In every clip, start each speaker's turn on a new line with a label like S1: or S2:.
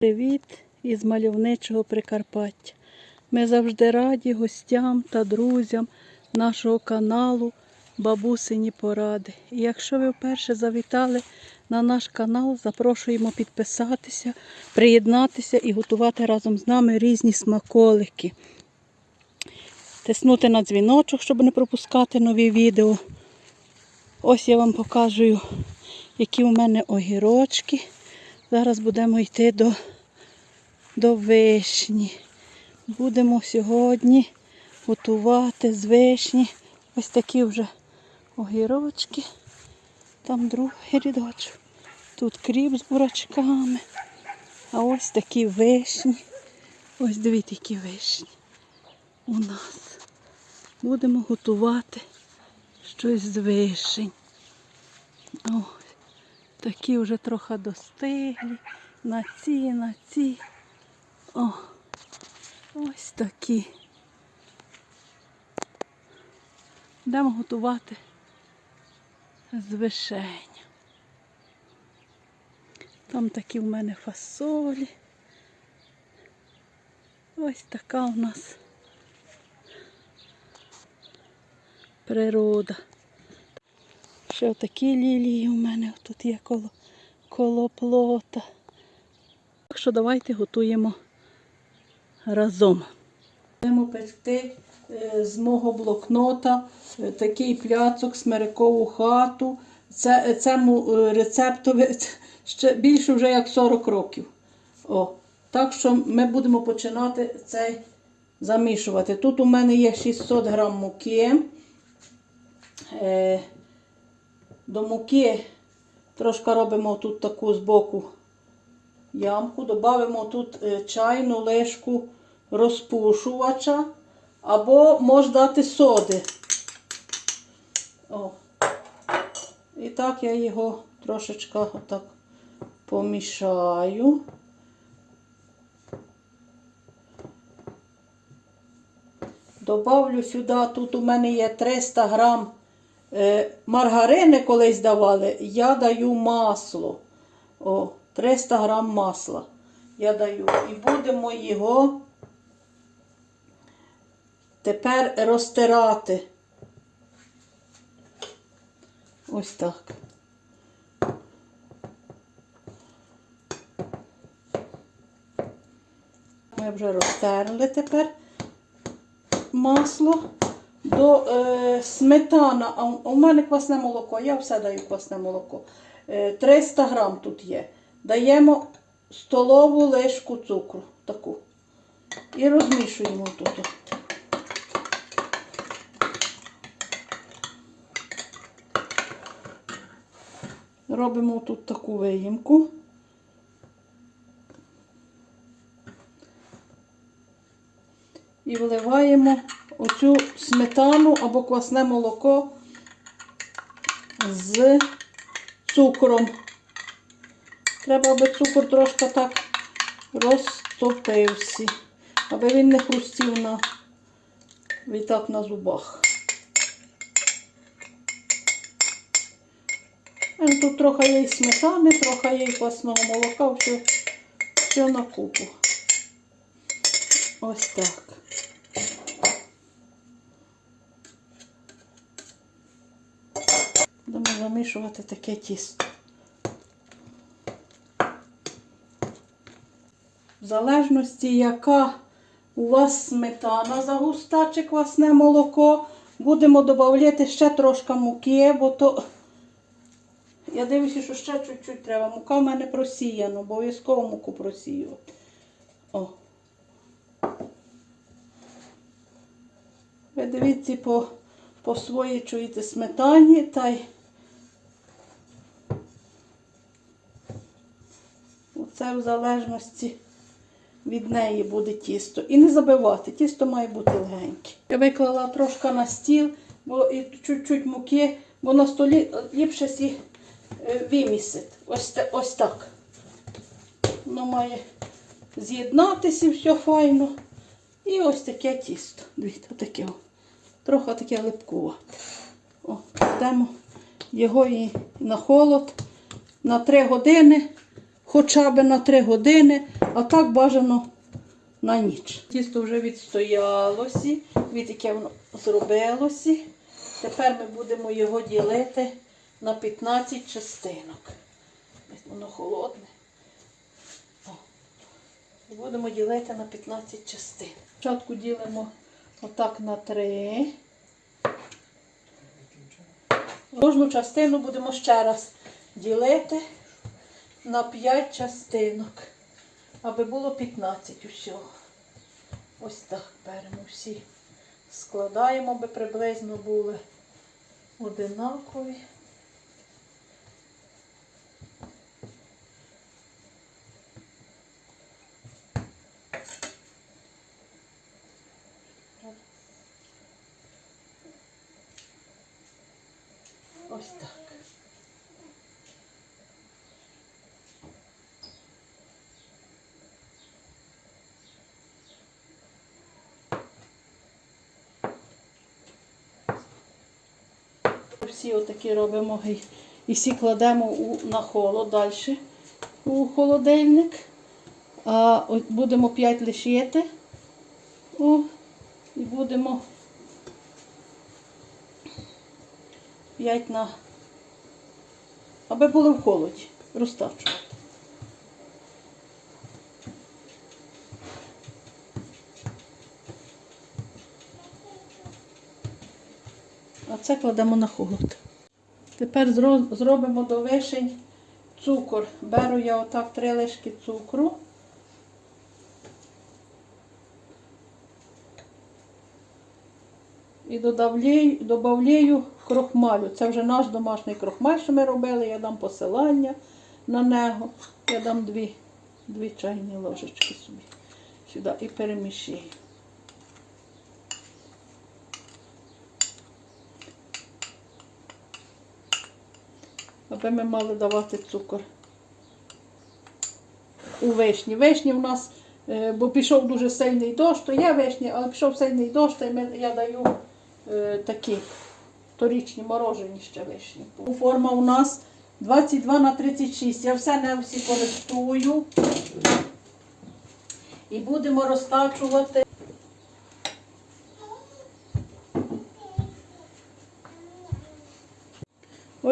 S1: Привіт із мальовничого Прикарпаття. Ми завжди раді гостям та друзям нашого каналу Бабусині Поради. І якщо ви вперше завітали на наш канал, запрошуємо підписатися, приєднатися і готувати разом з нами різні смаколики. Тиснути на дзвіночок, щоб не пропускати нові відео. Ось я вам покажу, які у мене огірочки. Зараз будемо йти до, до вишні. Будемо сьогодні готувати з вишні. Ось такі вже огірочки. Там другий рядочок. Тут кріп з бурачками. А ось такі вишні. Ось дивіться, які вишні у нас. Будемо готувати щось з вишень. Ось. Такі вже трохи достиглі. На ці, на ці. О, ось такі. Будемо готувати з вишень. Там такі в мене фасолі. Ось така у нас природа. Ще такі лілії у мене тут є коло, коло плота. Так що давайте готуємо разом. Будемо пекти е, з мого блокнота е, такий пляцок, смирикову хату. Це, цьому е, рецептові ще більше вже як 40 років. О, так що ми будемо починати цей замішувати. Тут у мене є 600 грам муки. До муки трошки робимо тут таку збоку ямку, додамо тут е, чайну лишку розпушувача або можна дати соди. О. І так я його трошечки отак помішаю. Добавлю сюди, тут у мене є 300 грам маргарини колись давали, я даю масло. О, 300 грам масла я даю. І будемо його тепер розтирати. Ось так. Ми вже розтерли тепер масло до е, сметана, а у мене квасне молоко, я все даю квасне молоко. Е, 300 грам тут є. Даємо столову лишку цукру таку. І розмішуємо тут. Робимо тут таку виїмку. І вливаємо оцю сметану або квасне молоко з цукром. Треба, аби цукор трошки так розтопився, аби він не хрустів на відтак на зубах. А Тут трохи є сметани, трохи є і квасного молока, все, все на купу. Ось так. Будемо замішувати таке тісто. В залежності, яка у вас сметана загуста чи квасне молоко, будемо додавати ще трошки муки, бо то я дивлюся, що ще чуть-чуть треба. Мука в мене просіяна, обов'язково муку просіювати. О. Ви дивіться по, по своїй чуєте сметані та й Це в залежності від неї буде тісто. І не забивати, тісто має бути легеньке. Я виклала трошки на стіл, бо і чуть-чуть муки, бо на столі ліпше сі е, вимісити. Ось, ось так. Воно має з'єднатися все файно. І ось таке тісто. Дивіться, таке. Трохи таке липкувате. О, кладемо його і на холод на 3 години хоча б на 3 години, а так бажано на ніч. Тісто вже відстоялося, від яке воно зробилося. Тепер ми будемо його ділити на 15 частинок. Воно холодне. Будемо ділити на 15 частин. Спочатку ділимо отак на 3. Кожну частину будемо ще раз ділити на 5 частинок, аби було 15 усього. Ось так беремо всі. Складаємо, аби приблизно були одинакові. Ось так. Всі отакі робимо і, всі кладемо у, на холод далі у холодильник. А от будемо 5 лишити. О, і будемо 5 на. Аби були в холоді. Розтачувати. А це кладемо на холод. Тепер зробимо до вишень цукор. Беру я отак три лишки цукру. І додавлю, крохмалю. Це вже наш домашній крохмаль, що ми робили. Я дам посилання на нього. Я дам дві, дві чайні ложечки собі сюди і перемішую. Аби ми мали давати цукор. У вишні. Вишні в нас, е, бо пішов дуже сильний дощ, то є вишні, але пішов сильний дощ, то я даю е, такі торічні морожені ще вишні. Форма у нас 22 на 36. Я все не всі користую. І будемо розтачувати.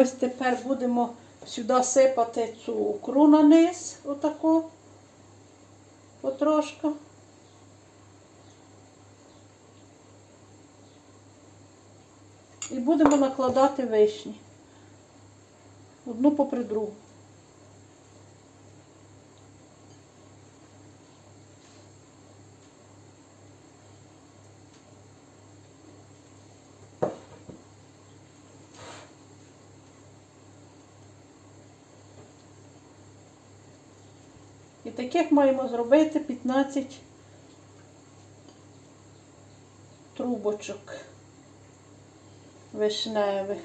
S1: Ось тепер будемо сюди сипати цукру на низ, отако, потрошку. І будемо накладати вишні. Одну попри другу. І таких маємо зробити 15 трубочок вишневих.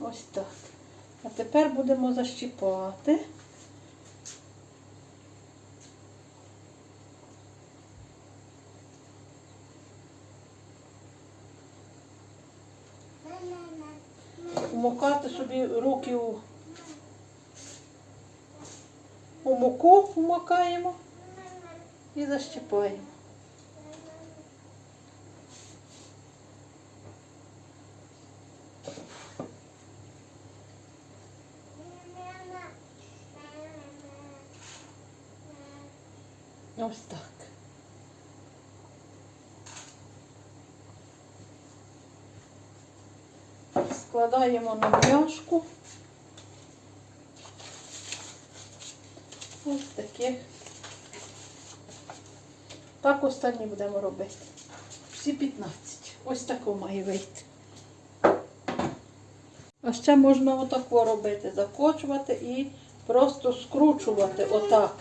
S1: Ось так. А тепер будемо защіпати. Вмокати собі руки у, у муку вмокаємо і защіпаємо. Ось так. Складаємо на пляшку. Ось таких. Так останні будемо робити. Всі 15. Ось тако має вийти. А ще можна отако робити, закочувати і просто скручувати отак.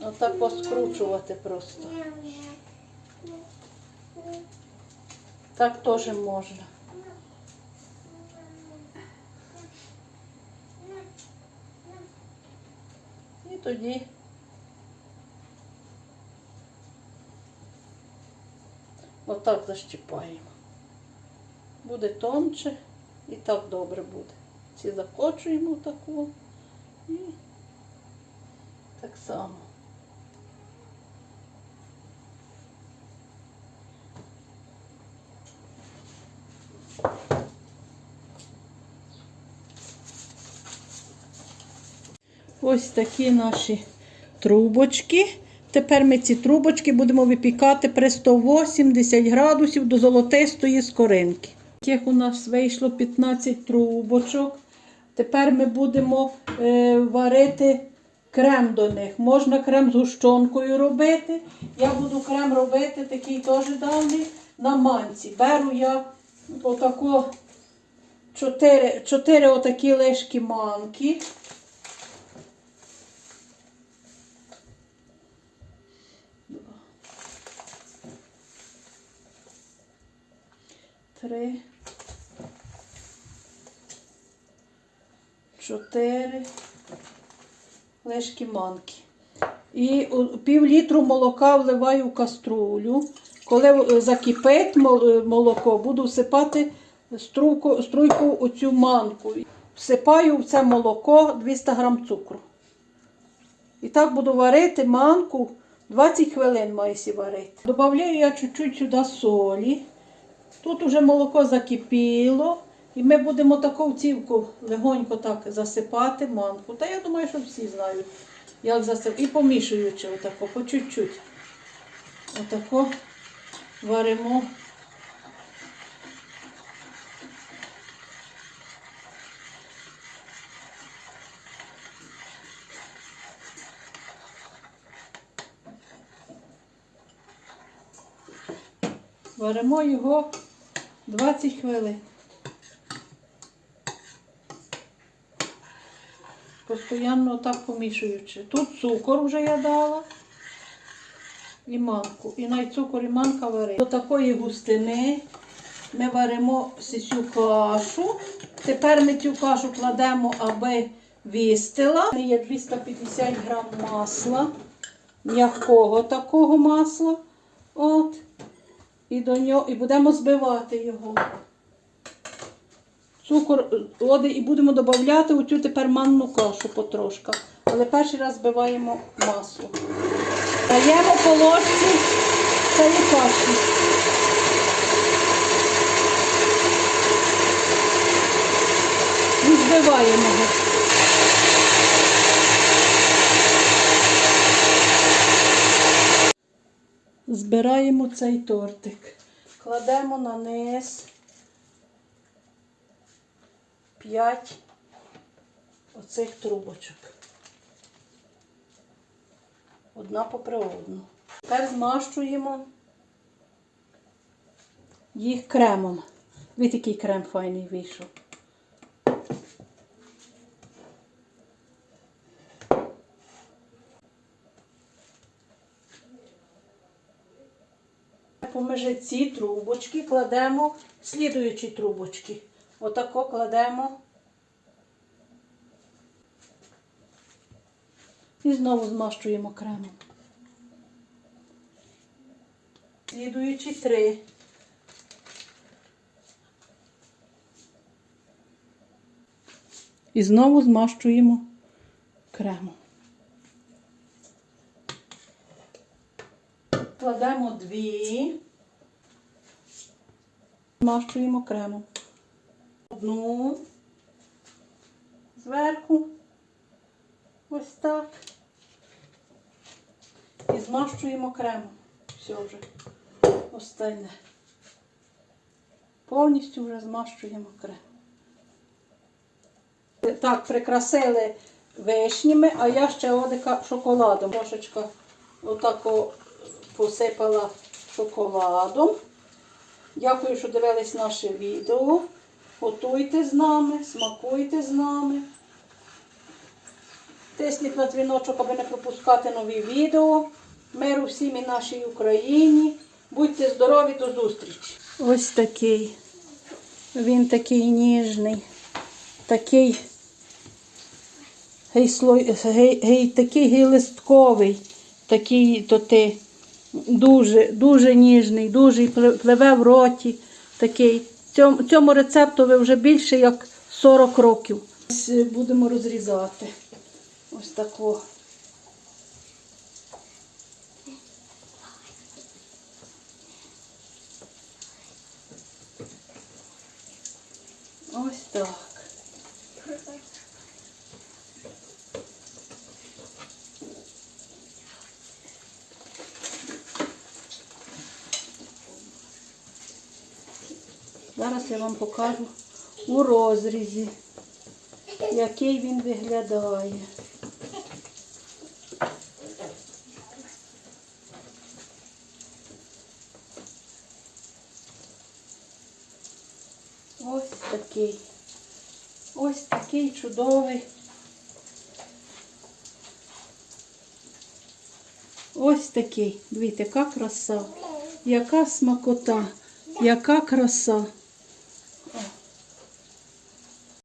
S1: Отак поскручувати просто. Так теж можна. Тоді отак защіпаємо. Буде тонче і так добре буде. Ці закочуємо таку і так само. Ось такі наші трубочки. Тепер ми ці трубочки будемо випікати при 180 градусів до золотистої скоринки. Таких у нас вийшло 15 трубочок. Тепер ми будемо е, варити крем до них. Можна крем з гущонкою робити. Я буду крем робити такий теж давній на манці. Беру я отако 4, 4 отакі лишки манки. Три. Чотири лишки манки. І пів літру молока вливаю в каструлю. Коли е, закипить е, молоко, буду всипати струйку, струйку оцю манку. Всипаю в це молоко 200 грам цукру. І так буду варити манку 20 хвилин має сі варити. Добавляю я чуть-чуть сюди солі. Тут уже молоко закипіло. І ми будемо таку цівку легонько так засипати манку. Та я думаю, що всі знають, як засипати. І помішуючи отако, по чуть-чуть. Отако варимо. Варимо його 20 хвилин. Постоянно так помішуючи. Тут цукор вже я дала. І манку. І навіть цукор і манка варить. До такої густини ми варимо цю кашу. Тепер ми цю кашу кладемо, аби вістила. У мене Є 250 грам масла, м'якого такого масла. От. І, до нього, і будемо збивати його. Цукор води і будемо додати оцю тепер манну кашу потрошка. Але перший раз збиваємо масло. Даємо по ложці цієї каші. І збиваємо його. Збираємо цей тортик. Кладемо на низ 5 оцих трубочок. Одна попри одну. Тепер змащуємо їх кремом. Ви такий крем файний вийшов. Поміж ці трубочки кладемо слідуючі трубочки. Отако кладемо. І знову змащуємо кремом. Слідуючі три. І знову змащуємо кремом. Кладемо дві. Змащуємо кремом. Одну зверху. Ось так. І змащуємо кремом. Все вже. Остальне. Повністю вже змащуємо крем. Так, прикрасили вишнями, а я ще одика шоколадом. Трошечка отако посипала шоколадом. Дякую, що дивились наше відео. Готуйте з нами, смакуйте з нами. Тисніть на дзвіночок, аби не пропускати нові відео. Миру всім і нашій Україні. Будьте здорові, до зустрічі. Ось такий. Він такий ніжний, такий гей, гей, такий гей листковий, такий то ти Дуже, дуже ніжний, дуже пливе в роті. Такий. Цьому, цьому рецептові вже більше як 40 років. Ось, е, Будемо розрізати. Ось тако. Ось так. Зараз я вам покажу у розрізі, який він виглядає. Ось такий. Ось такий чудовий. Ось такий. Дивіться, яка краса, яка смакота, яка краса.